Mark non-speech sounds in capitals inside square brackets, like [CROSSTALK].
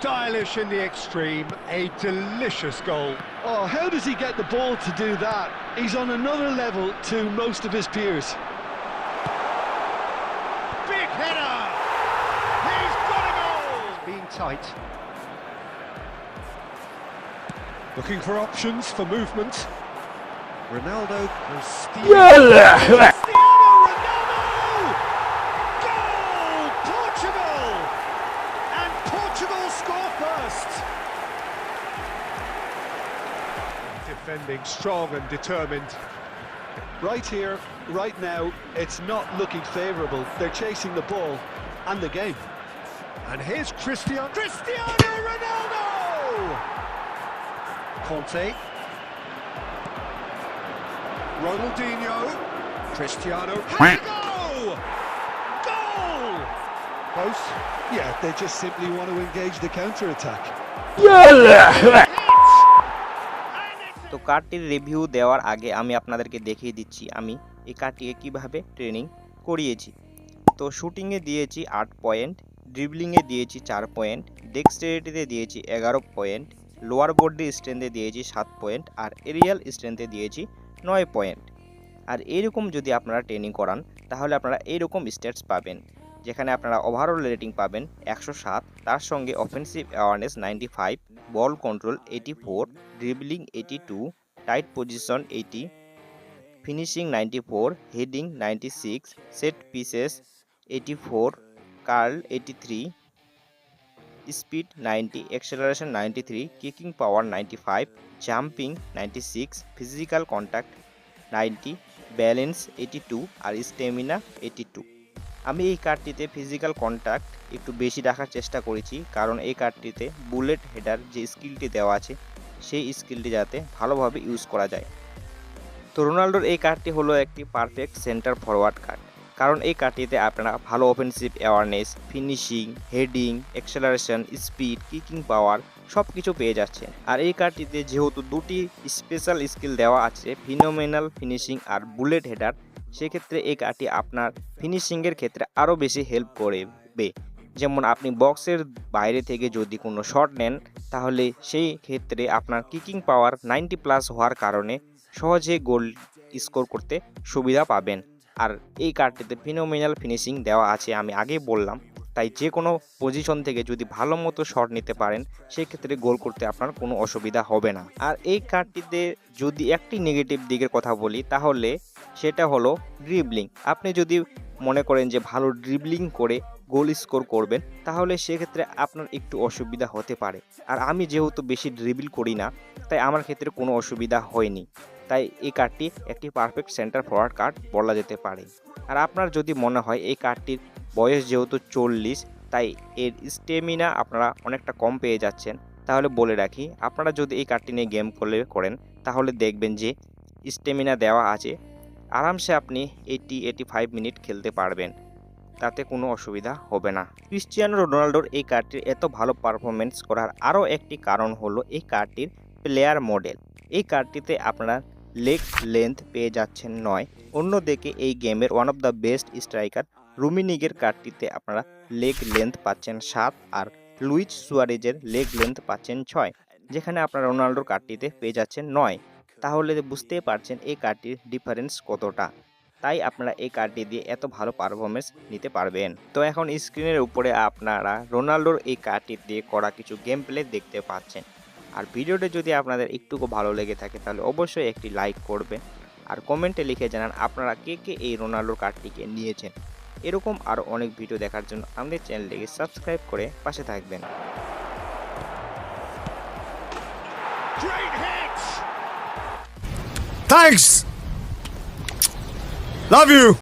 stylish in the extreme, a delicious goal. Oh, how does he get the ball to do that? He's on another level to most of his peers. Big header! He's got a goal! Being tight. Looking for options for movement. Ronaldo has defending strong and determined. Right here, right now, it's not looking favourable. They're chasing the ball and the game. And here's Cristiano... Cristiano Ronaldo! Conte. Ronaldinho. Cristiano. Go! Goal! Both? Yeah, they just simply want to engage the counter-attack. Yeah. [LAUGHS] তো কার্ডটির review দেওয়ার আগে আমি আপনাদেরকে দেখিয়ে দিচ্ছি আমি এই কারটিকে কীভাবে ট্রেনিং করিয়েছি তো শ্যুটিংয়ে দিয়েছি আট পয়েন্ট ড্রিবলিংয়ে দিয়েছি চার পয়েন্ট ডেক্সটেরিটিতে দিয়েছি এগারো পয়েন্ট লোয়ার বডি স্ট্রেন্থে দিয়েছি সাত পয়েন্ট আর এরিয়াল স্ট্রেন্থে দিয়েছি নয় পয়েন্ট আর এইরকম যদি আপনারা ট্রেনিং করান তাহলে আপনারা এইরকম স্টেটস পাবেন যেখানে আপনারা ওভারঅল রেটিং পাবেন একশো সাত তার সঙ্গে offensive awareness ninety five ball control 84, dribbling 82, tight position 80, finishing 94, heading 96, set pieces 84, curl 83, speed 90, acceleration 93, kicking power 95, jumping 96, physical contact 90, balance 82 aar stamina 82. আমি এই কার্ডটিতে ফিজিক্যাল কন্ট্যাক্ট একটু বেশি রাখার চেষ্টা করেছি কারণ এই কার্ডটিতে বুলেট হেডার যে স্কিলটি দেওয়া আছে সেই স্কিলটি যাতে ভালোভাবে ইউজ করা যায় তো রোনাল্ডোর এই কার্ডটি হলো একটি পারফেক্ট সেন্টার ফরওয়ার্ড কার্ড কারণ এই কার্ডটিতে আপনারা ভালো offensive awareness finishing heading acceleration speed kicking power সব কিছু পেয়ে যাচ্ছেন আর এই কার্ডটিতে যেহেতু দুটি স্পেশাল স্কিল দেওয়া আছে ফিনোমেনাল ফিনিশিং আর বুলেট হেডার সেক্ষেত্রে এই কাঠটি আপনার ফিনিশিংয়ের ক্ষেত্রে আরও বেশি হেল্প করবে যেমন আপনি বক্সের বাইরে থেকে যদি কোনো শট নেন তাহলে সেই ক্ষেত্রে আপনার কিকিং পাওয়ার নাইনটি প্লাস হওয়ার কারণে সহজে গোল স্কোর করতে সুবিধা পাবেন আর এই কার্ডটিতে ফিনোমিনাল ফিনিশিং দেওয়া আছে আমি আগে বললাম তাই যে কোনো পজিশন থেকে যদি ভালো মতো শট নিতে পারেন সেক্ষেত্রে গোল করতে আপনার কোনো অসুবিধা হবে না আর এই কার্ডটিতে যদি একটি নেগেটিভ দিকের কথা বলি তাহলে সেটা হলো ড্রিবলিং আপনি যদি মনে করেন যে ভালো ড্রিবলিং করে গোল স্কোর করবেন তাহলে সেক্ষেত্রে আপনার একটু অসুবিধা হতে পারে আর আমি যেহেতু বেশি ড্রিবল করি না তাই আমার ক্ষেত্রে কোনো অসুবিধা হয়নি তাই এই কার্ডটি একটি পারফেক্ট সেন্টার ফরওয়ার্ড কার্ড বলা যেতে পারে আর আপনার যদি মনে হয় এই কার্ডটির বয়স যেহেতু চল্লিশ তাই এর স্টেমিনা আপনারা অনেকটা কম পেয়ে যাচ্ছেন তাহলে বলে রাখি আপনারা যদি এই কার্ডটি নিয়ে গেম করলে করেন তাহলে দেখবেন যে স্টেমিনা দেওয়া আছে আরামসে আপনি এইটি এইটি ফাইভ মিনিট খেলতে পারবেন তাতে কোনো অসুবিধা হবে না ক্রিশ্চিয়ানো রোনাল্ডোর এই কার্ডটির এত ভালো পারফরমেন্স করার আরও একটি কারণ হলো এই কার্ডটির প্লেয়ার মডেল এই কার্ডটিতে আপনার লেগ লেন্থ পেয়ে যাচ্ছেন নয় অন্যদিকে এই গেমের one of the best striker রুমিনিগের কার্ডটিতে আপনারা লেগ লেন্থ পাচ্ছেন সাত আর লুইচ সুয়ারেজের লেগ লেন্থ পাচ্ছেন ছয় যেখানে আপনারা রোনাল্ডোর কার্ডটিতে পেয়ে যাচ্ছেন নয় তাহলে বুঝতেই পারছেন এই কার্ডটির ডিফারেন্স কতটা তাই আপনারা এই কার্ডটি দিয়ে এত ভালো পারফরমেন্স নিতে পারবেন তো এখন স্ক্রিনের উপরে আপনারা রোনাল্ডোর এই কার্ডটি দিয়ে করা কিছু গেম প্লে দেখতে পাচ্ছেন আর ভিডিওটি যদি আপনাদের একটুকু ভালো লেগে থাকে তাহলে অবশ্যই একটি লাইক করবেন আর কমেন্টে লিখে জানান আপনারা কে কে এই রোনাল্ডোর কার্ডটিকে নিয়েছেন এরকম আরও অনেক ভিডিও দেখার জন্য আমাদের চ্যানেলটিকে সাবস্ক্রাইব করে পাশে থাকবেন Thanks! Love you!